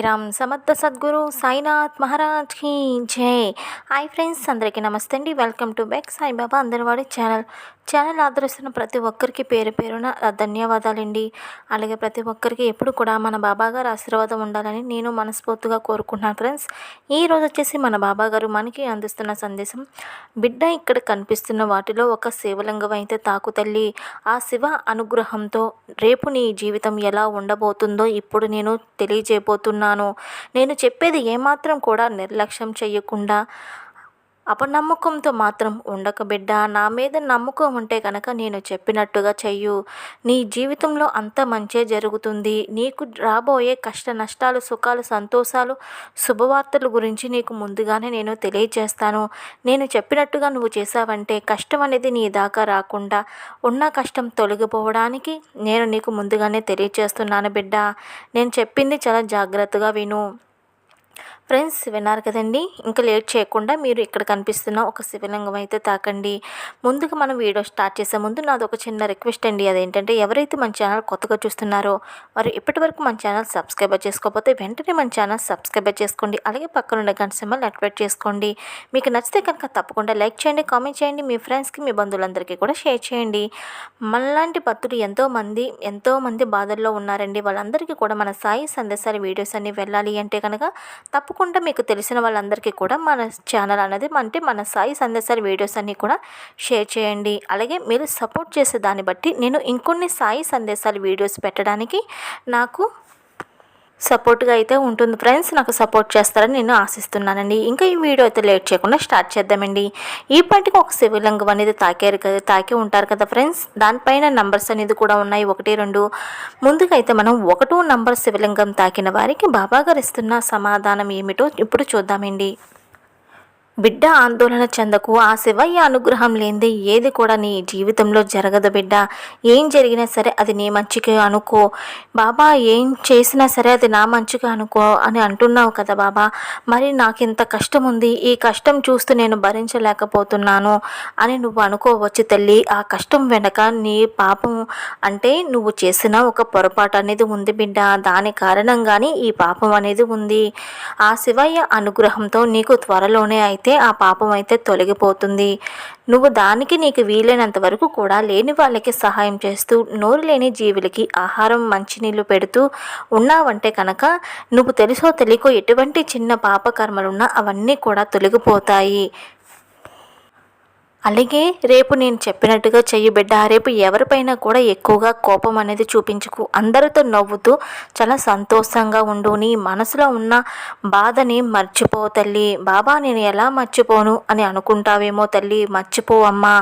సాయిరామ్ సమర్థ సద్గురు సాయినాథ్ మహారాజ్కి జై. హాయ్ ఫ్రెండ్స్ అందరికీ నమస్తే అండి. వెల్కమ్ టు బ్యాక్ సాయిబాబా అందరివాడి ఛానల్. ఛానల్ ఆదరిస్తున్న ప్రతి ఒక్కరికి పేరు పేరున ధన్యవాదాలండి. అలాగే ప్రతి ఒక్కరికి ఎప్పుడు కూడా మన బాబా గారు ఆశీర్వాదం ఉండాలని నేను మనస్ఫూర్తిగా కోరుకుంటున్నాను ఫ్రెండ్స్. ఈ రోజు వచ్చేసి మన బాబా గారు మనకి అందిస్తున్న సందేశం బిడ్డ ఇక్కడ కనిపిస్తున్న వాటిలో ఒక శివలింగం అయితే తాకు తల్లి. ఆ శివ అనుగ్రహంతో రేపు నీ జీవితం ఎలా ఉండబోతుందో ఇప్పుడు నేను చేస్తున్నాను. నేను చెప్పేది ఏమాత్రం కూడా నిర్లక్ష్యం చేయకుండా అపనమ్మకంతో మాత్రం ఉండక బిడ్డ. నా మీద నమ్మకం ఉంటే కనుక నేను చెప్పినట్టుగా చెయ్యు. నీ జీవితంలో అంత మంచే జరుగుతుంది. నీకు రాబోయే కష్ట నష్టాలు సుఖాలు సంతోషాలు శుభవార్తల గురించి నీకు ముందుగానే నేను తెలియజేస్తాను. నేను చెప్పినట్టుగా నువ్వు చేసావంటే కష్టం అనేది నీ దాకా రాకుండా ఉన్న కష్టం తొలగిపోవడానికి నేను నీకు ముందుగానే తెలియజేస్తున్నాను బిడ్డ. నేను చెప్పింది చాలా జాగ్రత్తగా విను. ఫ్రెండ్స్ విన్నారు కదండి? ఇంకా లేట్ చేయకుండా మీరు ఇక్కడ కనిపిస్తున్న ఒక శివలింగం అయితే తాకండి. ముందుగా మనం వీడియో స్టార్ట్ చేసే ముందు నాది ఒక చిన్న రిక్వెస్ట్ అండి. అదేంటంటే ఎవరైతే మన ఛానల్ కొత్తగా చూస్తున్నారో వారు ఇప్పటి మన ఛానల్ సబ్స్క్రైబ్ చేసుకోకపోతే వెంటనే మన ఛానల్ సబ్స్క్రైబ్ చేసుకోండి. అలాగే పక్కనున్న గంట సింబల్ యాక్టివేట్ చేసుకోండి. మీకు నచ్చితే కనుక తప్పకుండా లైక్ చేయండి కామెంట్ చేయండి. మీ ఫ్రెండ్స్కి మీ బంధువులందరికీ కూడా షేర్ చేయండి. మనలాంటి భక్తులు ఎంతోమంది ఎంతోమంది బాధల్లో ఉన్నారండి. వాళ్ళందరికీ కూడా మన సాయి సందేశాల వీడియోస్ అన్ని వెళ్ళాలి అంటే కనుక తప్పకుండా తప్పకుండా మీకు తెలిసిన వాళ్ళందరికీ కూడా మన ఛానల్ అనేది అంటే మన సాయి సందేశాల వీడియోస్ అన్నీ కూడా షేర్ చేయండి. అలాగే మీరు సపోర్ట్ చేసే దాన్ని బట్టి నేను ఇంకొన్ని సాయి సందేశాల వీడియోస్ పెట్టడానికి నాకు సపోర్ట్గా అయితే ఉంటుంది ఫ్రెండ్స్. నాకు సపోర్ట్ చేస్తారని నేను ఆశిస్తున్నానండి. ఇంకా ఈ వీడియో అయితే లేట్ చేయకుండా స్టార్ట్ చేద్దామండి. ఈ పాటికి ఒక శివలింగం అనేది తాకారు కదా తాకి ఉంటారు కదా ఫ్రెండ్స్. దానిపైన నంబర్స్ అనేది కూడా ఉన్నాయి. ఒకటి రెండు. ముందుగా అయితే మనం ఒకటో నంబర్ శివలింగం తాకిన వారికి బాబాగారు ఇస్తున్న సమాధానం ఏమిటో ఇప్పుడు చూద్దామండి. బిడ్డ ఆందోళన చెందకు ఆ శివయ్య అనుగ్రహం లేనిదే ఏది కూడా నీ జీవితంలో జరగదు బిడ్డ. ఏం జరిగినా సరే అది నీ మంచిగా అనుకో. బాబా ఏం చేసినా సరే అది నా మంచిగా అనుకో అని అంటున్నావు కదా బాబా. మరి నాకు ఇంత కష్టం ఉంది ఈ కష్టం చూస్తూ నేను భరించలేకపోతున్నాను అని నువ్వు అనుకోవచ్చు తల్లి. ఆ కష్టం వెనక నీ పాపం అంటే నువ్వు చేసిన ఒక పొరపాటు అనేది ఉంది బిడ్డ. దాని కారణంగానే ఈ పాపం అనేది ఉంది. ఆ శివయ్య అనుగ్రహంతో నీకు త్వరలోనే అయితే చేస్తే ఆ పాపం అయితే తొలగిపోతుంది. నువ్వు దానికి నీకు వీలైనంత వరకు కూడా లేని వాళ్ళకి సహాయం చేస్తూ నోరు లేని జీవులకి ఆహారం మంచినీళ్ళు పెడుతూ ఉన్నావంటే కనుక నువ్వు తెలుసో తెలియకో ఎటువంటి చిన్న పాపకర్మలున్నా అవన్నీ కూడా తొలగిపోతాయి. అలాగే రేపు నేను చెప్పినట్టుగా చెయ్యి బిడ్డ రేపు ఎవరిపైనా కూడా ఎక్కువగా కోపం అనేది చూపించుకు. అందరితో నవ్వుతూ చాలా సంతోషంగా ఉండు. నీ మనసులో ఉన్న బాధని మర్చిపో తల్లి. బాబా నేను ఎలా మర్చిపోను అని అనుకుంటావేమో తల్లి. మర్చిపో అమ్మా.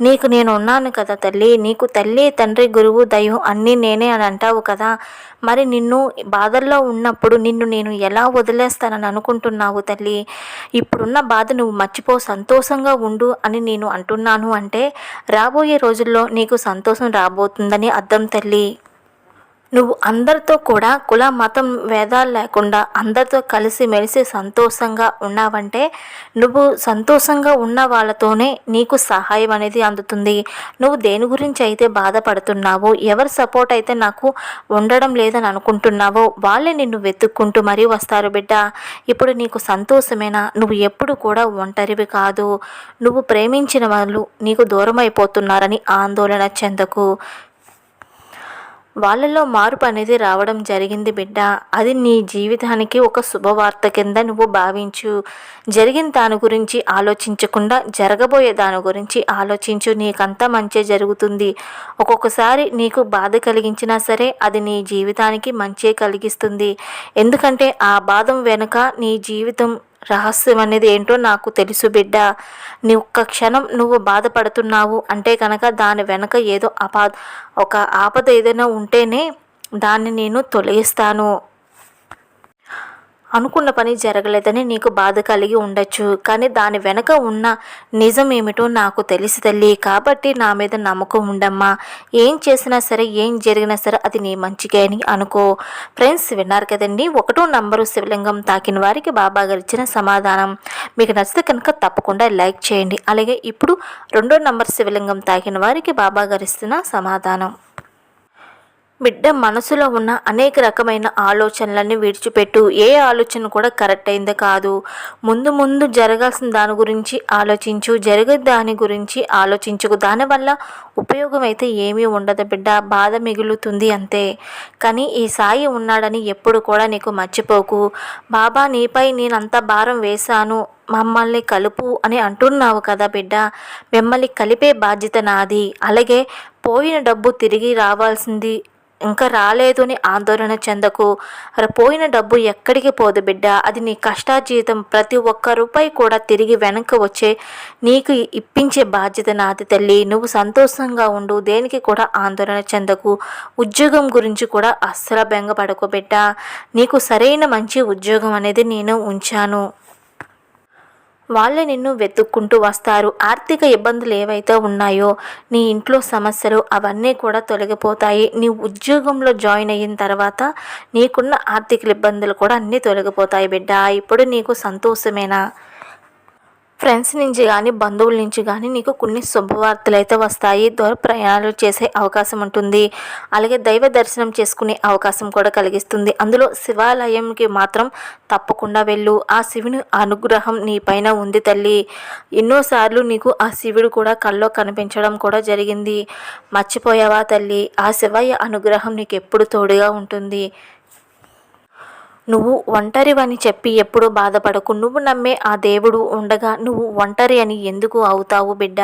నీకు నేను ఉన్నాను కదా తల్లి. నీకు తల్లి తండ్రి గురువు దైవం అన్నీ నేనే అని అంటావు కదా. మరి నిన్ను బాధల్లో ఉన్నప్పుడు నిన్ను నేను ఎలా వదిలేస్తానని అనుకుంటున్నావు తల్లి? ఇప్పుడున్న బాధ నువ్వు మర్చిపో సంతోషంగా ఉండు అని నేను అంటున్నాను అంటే రాబోయే రోజుల్లో నీకు సంతోషం రాబోతుందని అర్థం తల్లి. నువ్వు అందరితో కూడా కుల మతం వేదాలు లేకుండా అందరితో కలిసి మెలిసి సంతోషంగా ఉన్నావంటే నువ్వు సంతోషంగా ఉన్న వాళ్ళతోనే నీకు సహాయం అనేది అందుతుంది. నువ్వు దేని గురించి అయితే బాధపడుతున్నావో ఎవరి సపోర్ట్ అయితే నాకు ఉండడం లేదని అనుకుంటున్నావో వాళ్ళే నిన్ను వెతుక్కుంటూ మరీ వస్తారు బిడ్డ. ఇప్పుడు నీకు సంతోషమేనా? నువ్వు ఎప్పుడు కూడా ఒంటరివి కాదు. నువ్వు ప్రేమించిన వాళ్ళు నీకు దూరం అయిపోతున్నారని ఆందోళన చెందకు. వాళ్ళలో మార్పు అనేది రావడం జరిగింది బిడ్డ. అది నీ జీవితానికి ఒక శుభవార్త కింద నువ్వు భావించు. జరిగిన దాని గురించి ఆలోచించకుండా జరగబోయే దాని గురించి ఆలోచించు. నీకంతా మంచి జరుగుతుంది. ఒక్కొక్కసారి నీకు బాధ కలిగించినా సరే అది నీ జీవితానికి మంచే కలిగిస్తుంది. ఎందుకంటే ఆ బాధం వెనుక నీ జీవితం రహస్యం అనేది ఏంటో నాకు తెలుసు బిడ్డ. నీ ఒక్క క్షణం నువ్వు బాధపడుతున్నావు అంటే కనుక దాని వెనక ఏదో అపా ఒక ఆపద ఏదైనా ఉంటేనే దాన్ని నేను తొలగిస్తాను. అనుకున్న పని జరగలేదని నీకు బాధ కలిగి ఉండొచ్చు. కానీ దాని వెనక ఉన్న నిజం ఏమిటో నాకు తెలిసి తల్లి. కాబట్టి నా మీద నమ్మకం ఉండమ్మా. ఏం చేసినా సరే ఏం జరిగినా సరే అది నీ మంచిగా అని అనుకో. ఫ్రెండ్స్ విన్నారు కదండి? ఒకటో నంబరు శివలింగం తాకిన వారికి బాబా గారు ఇచ్చిన సమాధానం. మీకు నచ్చితే కనుక తప్పకుండా లైక్ చేయండి. అలాగే ఇప్పుడు రెండో నంబర్ శివలింగం తాకిన వారికి బాబా గారు ఇస్తున్న సమాధానం. బిడ్డ మనసులో ఉన్న అనేక రకమైన ఆలోచనలన్నీ విడిచిపెట్టు. ఏ ఆలోచన కూడా కరెక్ట్ అయిందో కాదు. ముందు ముందు జరగాల్సిన దాని గురించి ఆలోచించు. జరిగే దాని గురించి ఆలోచించుకు. దానివల్ల ఉపయోగం అయితే ఏమీ ఉండదు బిడ్డ. బాధ మిగులుతుంది అంతే. కానీ ఈ సాయి ఉన్నాడని ఎప్పుడు కూడా నీకు మర్చిపోకు. బాబా నీపై నేనంత భారం వేశాను. మమ్మల్ని కలుపు అని అంటున్నావు కదా బిడ్డ. మిమ్మల్ని కలిపే బాధ్యత నాది. అలాగే పోయిన డబ్బు తిరిగి రావాల్సింది ఇంకా రాలేదు అని ఆందోళన చెందకు. పోయిన డబ్బు ఎక్కడికి పోదు బిడ్డ. అది నీ కష్టాజీతం ప్రతి ఒక్క రూపాయి కూడా తిరిగి వెనక్కి వచ్చే నీకు ఇప్పించే బాధ్యత నాది తల్లి. నువ్వు సంతోషంగా ఉండు. దేనికి కూడా ఆందోళన చెందకు. ఉద్యోగం గురించి కూడా అస్సలు బెంగపడకు బిడ్డ. నీకు సరైన మంచి ఉద్యోగం అనేది నేను ఉంచాను. వాళ్ళే నిన్ను వెతుక్కుంటూ వస్తారు. ఆర్థిక ఇబ్బందులు ఏవైతే ఉన్నాయో నీ ఇంట్లో సమస్యలు అవన్నీ కూడా తొలగిపోతాయి. నీ ఉద్యోగంలో జాయిన్ అయిన తర్వాత నీకున్న ఆర్థిక ఇబ్బందులు కూడా అన్నీ తొలగిపోతాయి బిడ్డ. ఇప్పుడు నీకు సంతోషమేనా? ఫ్రెండ్స్ నుంచి కానీ బంధువుల నుంచి కానీ నీకు కొన్ని శుభవార్తలు అయితే వస్తాయి. దూర ప్రయాణాలు చేసే అవకాశం ఉంటుంది. అలాగే దైవ దర్శనం చేసుకునే అవకాశం కూడా కలిగిస్తుంది. అందులో శివాలయంకి మాత్రం తప్పకుండా వెళ్ళు. ఆ శివుని అనుగ్రహం నీ పైన ఉంది తల్లి. ఎన్నోసార్లు నీకు ఆ శివుడు కూడా కల్లో కనిపించడం కూడా జరిగింది. మర్చిపోయావా తల్లి? ఆ శివయ్య అనుగ్రహం నీకు ఎప్పుడు తోడుగా ఉంటుంది. నువ్వు ఒంటరివని చెప్పి ఎప్పుడూ బాధపడకు. నువ్వు నమ్మే ఆ దేవుడు ఉండగా నువ్వు ఒంటరి అని ఎందుకు అవుతావు బిడ్డ?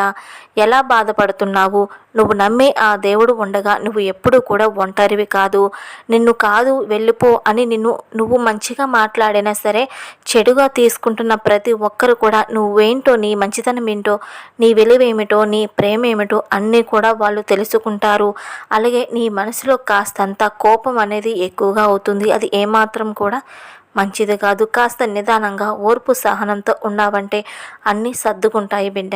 ఎలా బాధపడుతున్నావు? నువ్వు నమ్మే ఆ దేవుడు ఉండగా నువ్వు ఎప్పుడూ కూడా ఒంటరివి కాదు. నిన్ను కాదు వెళ్ళిపో అని నిన్ను నువ్వు మంచిగా మాట్లాడినా సరే చెడుగా తీసుకుంటున్న ప్రతి ఒక్కరు కూడా నువ్వేంటో నీ మంచితనం ఏంటో నీ విలువేమిటో నీ ప్రేమ ఏమిటో అన్నీ కూడా వాళ్ళు తెలుసుకుంటారు. అలాగే నీ మనసులో కాస్తంత కోపం అనేది ఎక్కువగా అవుతుంది. అది ఏమాత్రం కూడా మంచిది కాదు కాస్త నిదానంగా ఓర్పు సహనంతో ఉన్నావంటే అన్నీ సర్దుకుంటాయి బిడ్డ.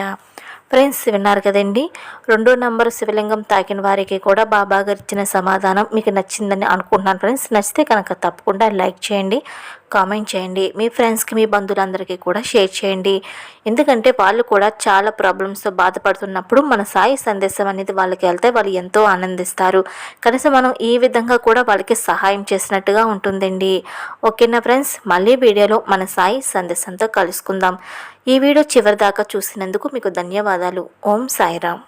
ఫ్రెండ్స్ విన్నారు కదండి? రెండో నంబర్ శివలింగం తాకిన వారికి కూడా బాబాగారు ఇచ్చిన సమాధానం మీకు నచ్చిందని అనుకుంటున్నాను ఫ్రెండ్స్. నచ్చితే కనుక తప్పకుండా లైక్ చేయండి. కామెంట్ చేయండి. మీ ఫ్రెండ్స్కి మీ బంధువులందరికీ కూడా షేర్ చేయండి. ఎందుకంటే వాళ్ళు కూడా చాలా ప్రాబ్లమ్స్తో బాధపడుతున్నప్పుడు మన సాయి సందేశం అనేది వాళ్ళకి వెళ్తే వాళ్ళు ఎంతో ఆనందిస్తారు. కనీసం మనం ఈ విధంగా కూడా వాళ్ళకి సహాయం చేసినట్టుగా ఉంటుందండి. ఓకేనా ఫ్రెండ్స్? మళ్ళీ వీడియోలో మన సాయి సందేశంతో కలుసుకుందాం. ఈ వీడియో చివరి దాకా చూసినందుకు మీకు ధన్యవాదాలు. ఓం సాయిరామ్.